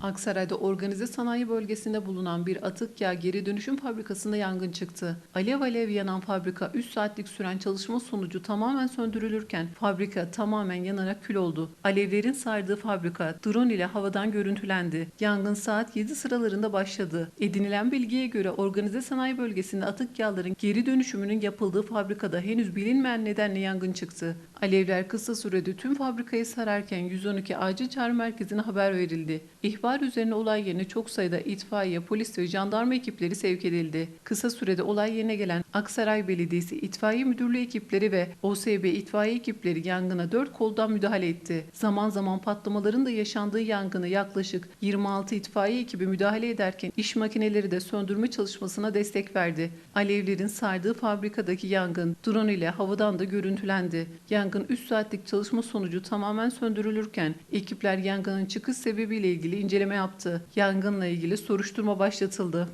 Aksaray'da organize sanayi bölgesinde bulunan bir atık yağ geri dönüşüm fabrikasında yangın çıktı. Alev alev yanan fabrika 3 saatlik süren çalışma sonucu tamamen söndürülürken fabrika tamamen yanarak kül oldu. Alevlerin sardığı fabrika drone ile havadan görüntülendi. Yangın saat 7 sıralarında başladı. Edinilen bilgiye göre organize sanayi bölgesinde atık yağların geri dönüşümünün yapıldığı fabrikada henüz bilinmeyen nedenle yangın çıktı. Alevler kısa sürede tüm fabrikayı sararken 112 acil çağrı merkezine haber verildi. İhbar üzerine olay yerine çok sayıda itfaiye, polis ve jandarma ekipleri sevk edildi. Kısa sürede olay yerine gelen Aksaray Belediyesi İtfaiye Müdürlüğü ekipleri ve OSB itfaiye ekipleri yangına dört koldan müdahale etti. Zaman zaman patlamaların da yaşandığı yangını yaklaşık 26 itfaiye ekibi müdahale ederken iş makineleri de söndürme çalışmasına destek verdi. Alevlerin sardığı fabrikadaki yangın drone ile havadan da görüntülendi. Yangın 3 saatlik çalışma sonucu tamamen söndürülürken ekipler yangının çıkış sebebiyle ilgili inceleme yaptı. Yangınla ilgili soruşturma başlatıldı.